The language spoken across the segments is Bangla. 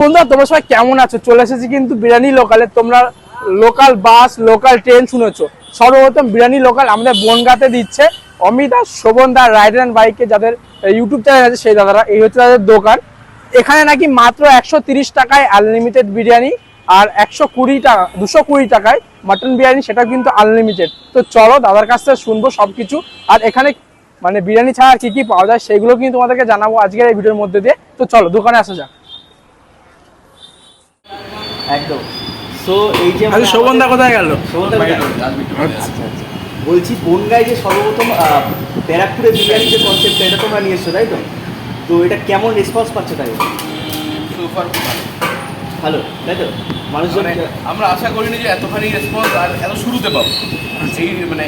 বন্ধুরা, তোমরা সবাই কেমন আছো? চলে এসেছি কিন্তু বিরিয়ানি লোকালে তোমরা লোকাল বাস লোকাল ট্রেন শুনেছো। সর্বপ্রথম বিরিয়ানি লোকাল আমাদের বনগাতে দিচ্ছে। অমিত আর শোভন দা রাইডার অ্যান্ড বাইকে যাদের ইউটিউব চ্যানেল আছে, সেই দাদারা, এই হচ্ছে তাদের দোকান। এখানে নাকি মাত্র একশো টাকায় আনলিমিটেড বিরিয়ানি আর একশো কুড়ি টাকা দুশো কুড়ি টাকায় মাটন বিরিয়ানি সেটা কিন্তু আনলিমিটেড তো চলো, দাদার কাছ থেকে শুনব সবকিছু। আর এখানে মানে বিরিয়ানি ছাড়া কি কি পাওয়া যায়, সেগুলো কিন্তু তোমাদেরকে জানাব আজকের এই ভিডিওর মধ্যে দিয়ে। তো চলো, দোকানে আসা যাক। একদম। সো এই যে আচ্ছা শোভনদা কোথায় গেল? শোভনদা কোথায়? আচ্ছা আচ্ছা বলছি বনগায় যে সর্বপ্রথম আহ, ব্যারাকপুরে বিরিয়ানি যে কনসেপ্ট এটা তোমরা নিয়ে এসছো তাই তো? তো এটা কেমন রেসপন্স পাচ্ছে তাই? সুপার ভালো। তাই তো? মানুষজন মানে আমরা আশা করিনি যে এতখানি রেসপন্স আর এত শুরুতে পাবো। এই মানে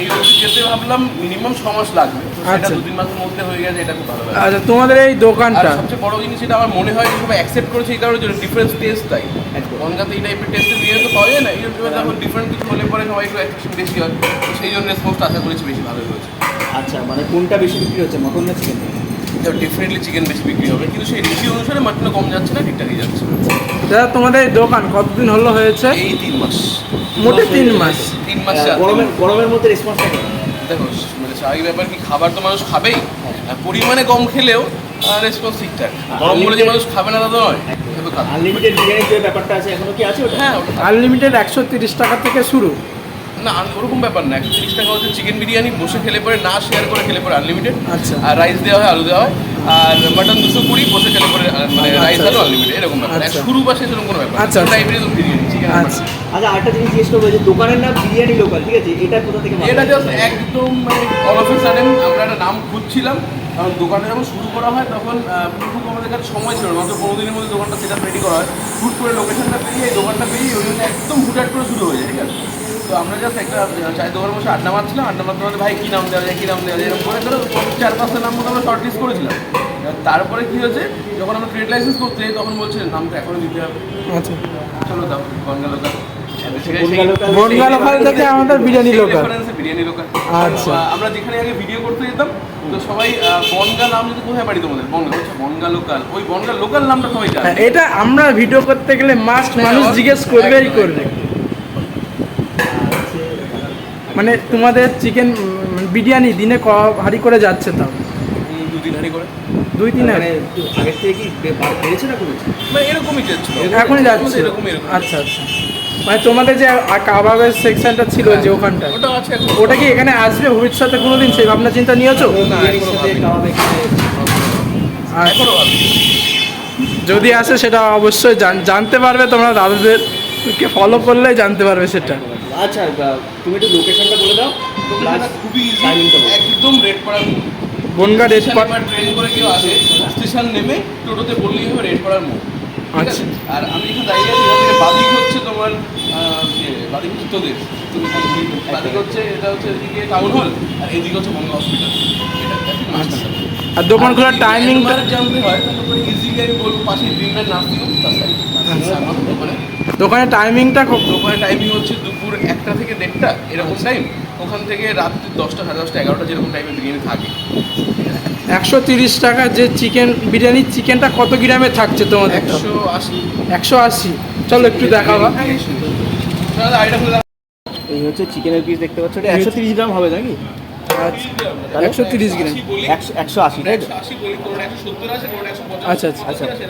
এই অবধি যেতে ভাবলাম মিনিমাম ছ মাস লাগবে। সেটা আচ্ছা। দু তিন মাসের মধ্যে হয়ে গেছে এটা খুব ভালো আচ্ছা তোমাদের এই দোকানটা? সবচেয়ে বড় জিনিস এটা আমার মনে হয় যে সবাই অ্যাকসেপ্ট করেছে এই কারণে ডিফারেন্স টেস্ট তাই। কলকাতা অনগাতে এই টাইপের টেস্টের বিয়ে তো পাওয়া যায় না এই জন্য এখন ডিফারেন্ট কিছু হলে পরে সবাই একটু বেশি হয়। সেই জন্য রেসপন্সটা আশা করেছি বেশি ভালো হয়েছে। আচ্ছা মানে কোনটা বেশি বিক্রি হচ্ছে মটন না চিকেন ডেফিনেটলি চিকেন বেশি বিক্রি হবে। কিন্তু সেই রুচি অনুসারে মাটনও কম যাচ্ছে না ঠিকঠাকই যাচ্ছে। দাদা তোমাদের এই দোকান কতদিন হলো হয়েছে? এই তিন মাস। মোটে তিন মাস। তিন মাস গরমের গরমের মধ্যে রেসপন্সটা কেমন দেখো মানে স্বাভাবিক ব্যাপার কি খাবার তো মানুষ খাবেই। আর পরিমাণে কম খেলেও রেসপন্স ঠিকঠাক। গরম বলে যে মানুষ খাবে না তা তো নয়। আনলিমিটেড বিরিয়ানির যে ব্যাপারটা আছে এখনও কি আছে ওটা? হ্যাঁ আনলিমিটেড একশো তিরিশ টাকা থেকে শুরু। না ওরকম ব্যাপার না। একশো তিরিশ টাকা হচ্ছে চিকেন বিরিয়ানি বসে খেলে পরে না শেয়ার করে খেলে পরে আনলিমিটেড আচ্ছা। আর রাইস দেওয়া হয় আলু দেওয়া হয়। আর মাটন দুশো কুড়ি বসে খেলে পরে মানে আচ্ছা, রাইস আলু আচ্ছা। আনলিমিটেড এরকম ব্যাপার। আচ্ছা। শুরু বা শেষ এরকম কোনো ব্যাপার আচ্ছা, আচ্ছা। টাইপের বিরিয়ানি চিকেন আচ্ছা। আচ্ছা আরেকটা জিনিস জিজ্ঞেস করব যে দোকানের নাম বিরিয়ানি লোকাল ঠিক আছে? এটা কোথা থেকে এটা জাস্ট একদম মানে অল অফ সাডেন আমরা একটা নাম খুঁজছিলাম কারণ দোকানে যখন শুরু করা হয় তখন খুব আমাদের কাছে সময় ছিল না। মাত্র পনেরো দিনের মধ্যে দোকানটা সেটা রেডি করা হয়। হুট করে লোকেশনটা পেরিয়ে এই দোকানটা পেরিয়ে ওই জন্য একদম হুটহাট করে শুরু হয়ে যায় ঠিক আছে? তো আমরা জাস্ট একটা চায়ের দোকানে বসে আড্ডা মারছিলাম আড্ডা মারতে মারতে ভাই কী নাম দেওয়া যায় কী নাম দেওয়া যায়? এরকম করে ধরো চার পাঁচটা নাম মতো আমরা শর্ট লিস্ট করেছিলাম তারপরে কী হয়েছে যখন আমরা ট্রেড লাইসেন্স করতে তখন বলছে নামটা এখনই দিতে হবে। আচ্ছা। চলো দাও গঙ্গা লোকাল বনগা লোকাল থেকে আমাদের বিরিয়ানি লোকাল। বিরিয়ানি লোকাল। আচ্ছা। আমরা যেখানে আগে ভিডিও করতে যেতাম তো সবাই বনগা নাম যদি কোথায় তোমাদের? বনগা হচ্ছে বনগা লোকাল। ওই বনগা লোকাল নামটা সবাই জানে। হ্যাঁ, এটা আমরা ভিডিও করতে গেলে মাস্ট মানুষ জিজ্ঞেস করবেই করবে। মানে তোমাদের চিকেন বিরিয়ানি দিনে ক হাঁড়ি করে যাচ্ছে তাও? হাঁড়ি করে। দুই তিন মানে আগের থেকে কি বেড়েছে না কমেছে? মানে এরকমই এখনই যাচ্ছে? এরকম এরকম আচ্ছা আচ্ছা। মানে তোমাদের যে কাবাবের সেকশনটা ছিল যে ওখানটা ওটা আছে ওটা কি এখানে আসবে ভবিষ্যতে কোনোদিন? সেই ভাবনা চিন্তা নিয়েছো? যদি আসে সেটা অবশ্যই জান- জানতে পারবে। তোমরা দাদাদেরকে ফলো করলেই জানতে পারবে সেটা। আচ্ছা তুমি একটু লোকেশনটা বলে দাও। খুবই ইজি একদম রেড করার মুখ বনগা রেড এবার ট্রেন করে কেউ আসে স্টেশন নেমে টোটোতে বললেই হবে রেড করার মুখ আচ্ছা। আর আমি এখানে দাঁড়িয়ে আছি এখান থেকে বাদিক হচ্ছে তোমার বাদিক হচ্ছে বাদিক এটা হচ্ছে এদিকে টাউন হল আর এদিকে হচ্ছে বঙ্গ হসপিটাল আচ্ছা। আর দোকান খোলার জানতে হয় তাহলে ইজিলি আমি বলব পাশে ড্রিমল্যান্ড নার্সিং হোম তার সাইড আচ্ছা। দোকানে দোকানের টাইমিংটা দোকানের টাইমিং হচ্ছে দুপুর একটা থেকে দেড়টা এরকম টাইম ওখান থেকে রাত্রি দশটা সাড়ে দশটা এগারোটা যেরকম টাইমে বিরিয়ানি থাকে। একশো তিরিশ টাকা যে চিকেন বিরিয়ানি চিকেনটা কত গ্রামে থাকছে তোমাদের? একশো আশি। একশো আশি। চলো একটু দেখাবা দাদা, আইডিয়া করে দাও। এই হচ্ছে চিকেনের পিস দেখতে পাচ্ছ এটা একশো তিরিশ গ্রাম হবে নাকি? আচ্ছা একশো তিরিশ গ্রাম। একশো আশি তাই আচ্ছা, আচ্ছা, আমাদের।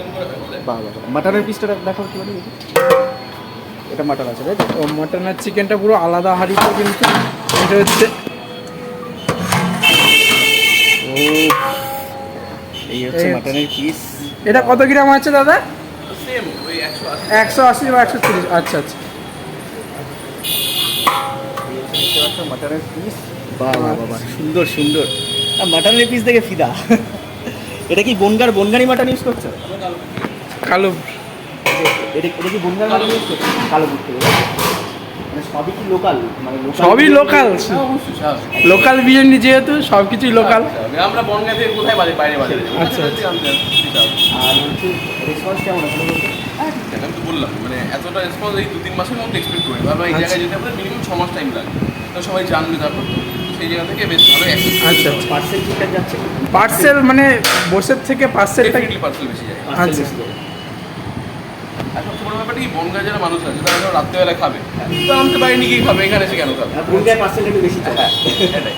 বাহ। মাটনের পিসটা দেখো একটু দেখি এটা মাটন আছে তাই তো? ও মটনের চিকেনটা পুরো আলাদা হাঁড়িতে কিন্তু এটা হচ্ছে ও এই হচ্ছে মাটনের পিস এটা কত গ্রাম আছে দাদা। একশো আশি বা একশো তিরিশ আচ্ছা আচ্ছা। মাটনের পিস বাহ বাহ বাহ বাহ, সুন্দর সুন্দর। মাটনের পিস দেখে ফিদা। এটা কি বনগার বনগারি মাটন ইউজ করছ? কালো। এটা এটা কি বনগার মাটন ইউজ করছ? কালো বুট মানে সবই কি লোকাল মানে সবই লোকাল হ্যাঁ, অবশ্যই, স্বাভাবিক। লোকাল বিরিয়ানি যেহেতু সব কিছুই লোকাল আমরা বনগাঁ থেকে কোথায় বাইরে আচ্ছা, আচ্ছা। আর হচ্ছে রেসপন্স কেমন আছে? বলতো আমি তো বললাম মানে এতটা রেসপন্স এই দু তিন মাসের মধ্যে এক্সপেক্ট করি ভাবলাম এই আচ্ছা। জায়গায় যেতে আমাদের মিনিমাম ছ মাস টাইম লাগে। তো সবাই জানবে তারপর সেই জায়গা থেকে বেশ ভালো আচ্ছা আচ্ছা পার্সেল ঠিকঠাক যাচ্ছে পার্সেল মানে বসের থেকে পার্সেলটা পার্সেল বেশি যায়। আচ্ছা। আচ্ছা আর সবচেয়ে বড় ব্যাপারটা কি বনগাঁ যারা মানুষ আছে তারা ধরো রাত্রেবেলা খাবে। তো আনতে বাইরে নিয়ে খাবে এখানে এসে কেন খাবে? বনগায় একটু বেশি হ্যাঁ এটাই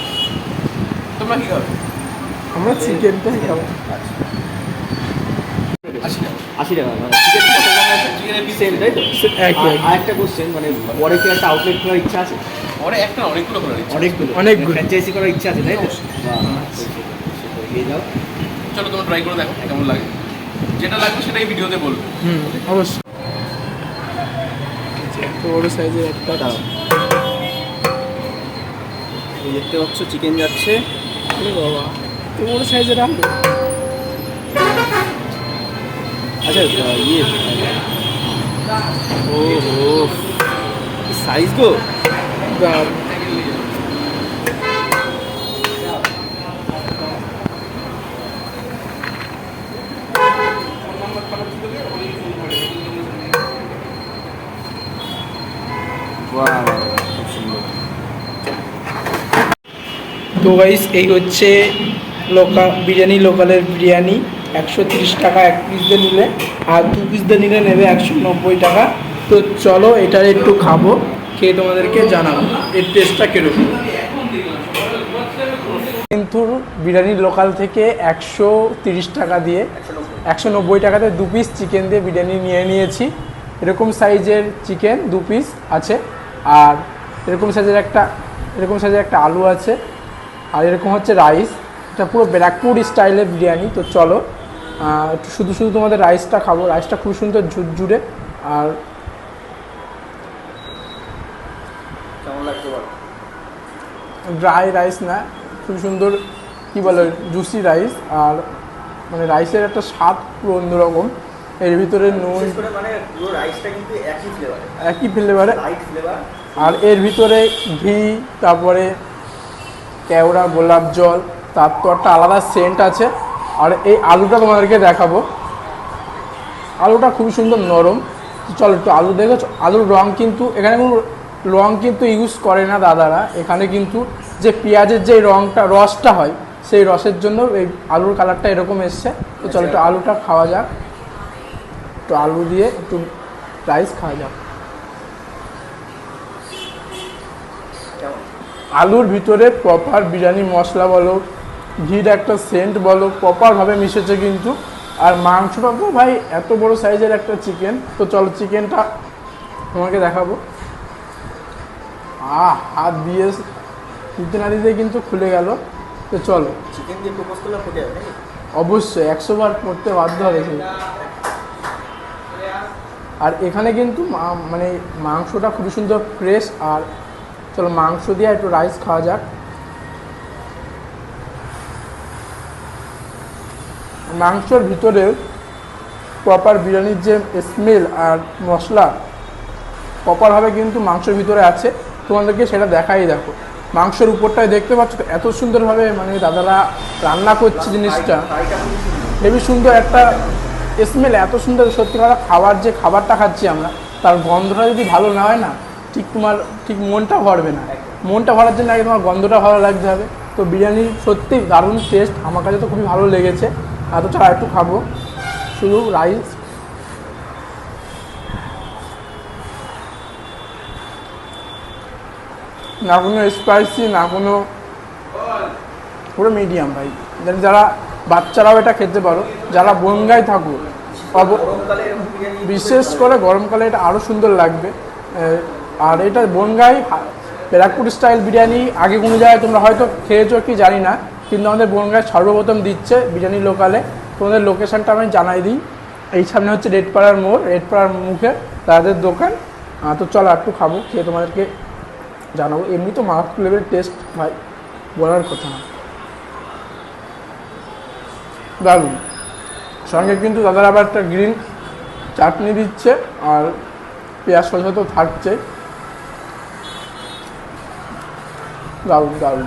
তোমরা কি খাবে? আমরা চিকেনটাই খাব। আশি টাকা। আশি টাকা মানে চিকেন সেম তাই তো একই, আর- একই। আর একটা কোশ্চেন মানে পরে কি একটা আউটলেট খোলার ইচ্ছা আছে? পরে একটা অনেকগুলো অনেকগুলো? অনেকগুলো। ফ্র্যাঞ্চাইজি করার ইচ্ছা আছে তাই তো? এগিয়ে যাও। চলো তোমরা ট্রাই করে দেখো কেমন লাগে। যেটা লাগবে সেটাই ভিডিওতে বলবে। হুম অবশ্যই। এত বড় সাইজের একটা দেখতে পাচ্ছ চিকেন যাচ্ছে। বাবা বড় সাইজের আলু? আচ্ছা ইয়ে ও হো সাইজ গো তো গাইস এই হচ্ছে লোকাল বিরিয়ানি লোকালের বিরিয়ানি। একশো তিরিশ টাকা এক পিস দিয়ে নিলে আর দু পিস দিয়ে নিলে নেবে একশো নব্বই টাকা। তো চলো এটা একটু খাব, খেয়ে তোমাদেরকে জানাব। এর টেস্টটা কীরকম? কিন্তু বিরিয়ানি লোকাল থেকে একশো তিরিশ টাকা দিয়ে, একশো নব্বই টাকাতে দু পিস চিকেন দিয়ে বিরিয়ানি নিয়ে নিয়েছি। এরকম সাইজের চিকেন দু পিস আছে, আর এরকম সাইজের একটা, এরকম সাইজের একটা আলু আছে, আর এরকম হচ্ছে রাইস এটা পুরো ব্যারাকপুর স্টাইলের বিরিয়ানি, তো চলো একটু শুধু শুধু তোমাদের রাইসটা খাব। রাইসটা খুব সুন্দর ঝুরঝুরে আর ড্রাই রাইস না খুব সুন্দর কী বলে জুসি রাইস আর মানে রাইসের একটা স্বাদ পুরো অন্যরকম। এর ভিতরে নুন মানে রাইসটা একই ফ্লেভারে আর এর ভিতরে ঘি তারপরে কেওড়া গোলাপ জল তার তো একটা আলাদা সেন্ট আছে। আর এই আলুটা তোমাদেরকে দেখাবো। আলুটা খুবই সুন্দর নরম। চলো একটু আলু দেখেছ আলুর রং কিন্তু, এখানে কোনো রং কিন্তু ইউজ করে না দাদারা। এখানে কিন্তু যে পেঁয়াজের যে রংটা, রসটা হয়, সেই রসের জন্য এই আলুর কালারটা এরকম এসছে। তো চলো একটু আলুটা খাওয়া যাক। একটু আলু দিয়ে একটু রাইস খাওয়া যাক। আলুর ভিতরে প্রপার বিরিয়ানি মশলা বলো ঘির একটা সেন্ট বলো প্রপারভাবে মিশেছে কিন্তু। আর মাংসটা তো ভাই এত বড় সাইজের একটা চিকেন তো চলো চিকেনটা তোমাকে দেখাবো। আহ হাত দিয়ে দিতে না দিতে কিন্তু খুলে গেল। তো চলো। চিকেন দিয়ে প্রপোজ করলে ফুটে যাবে অবশ্যই একশো বার পড়তে বাধ্য হবে। আর এখানে কিন্তু মানে মাংসটা খুবই সুন্দর ফ্রেশ আর চলো মাংস দিয়ে একটু রাইস খাওয়া যাক। মাংসর ভিতরে প্রপার বিরিয়ানির যে স্মেল আর মশলা প্রপারভাবে কিন্তু মাংসের ভিতরে আছে। তোমাদেরকে সেটা দেখাই দেখো। মাংসের উপরটায় দেখতে পাচ্ছ এত সুন্দরভাবে মানে দাদারা রান্না করছে জিনিসটা। হেবি সুন্দর একটা স্মেল এত সুন্দর সত্যি কথা খাবার যে খাবারটা খাচ্ছি আমরা, তার গন্ধটা যদি ভালো না হয় না, ঠিক তোমার ঠিক মনটা ভরবে না। মনটা ভরার জন্য আগে তোমার গন্ধটা ভালো লাগতে হবে। তো বিরিয়ানি সত্যি দারুণ টেস্ট আমার কাছে তো খুবই ভালো লেগেছে। এত ছাড়া একটু খাব। শুধু রাইস না কোনো স্পাইসি না কোনো পুরো মিডিয়াম ভাই। যারা বাচ্চারাও এটা খেতে পারো, যারা বনগায় থাকো বিশেষ করে গরমকালে এটা আরও সুন্দর লাগবে। আর এটা বনগাই ব্যারাকপুর স্টাইল বিরিয়ানি, আগে কোনো জায়গায় তোমরা হয়তো খেয়েছো কি জানি না। কিন্তু আমাদের বনগায় সর্বপ্রথম দিচ্ছে বিরিয়ানি লোকালে। তোমাদের লোকেশানটা আমি জানাই দিই। এই সামনে হচ্ছে রেডপাড়ার মোড়। রেডপাড়ার মুখে তাদের দোকান। তো চলো একটু খাব, খেয়ে তোমাদেরকে জানাব। এমনি তো মারাত্মক লেভেল টেস্ট ভাই। বলার কথা না। দারুণ। সঙ্গে কিন্তু দাদার আবার একটা গ্রিন চাটনি দিচ্ছে আর পেঁয়াজ শসা তো থাকছে দারুণ দারুণ।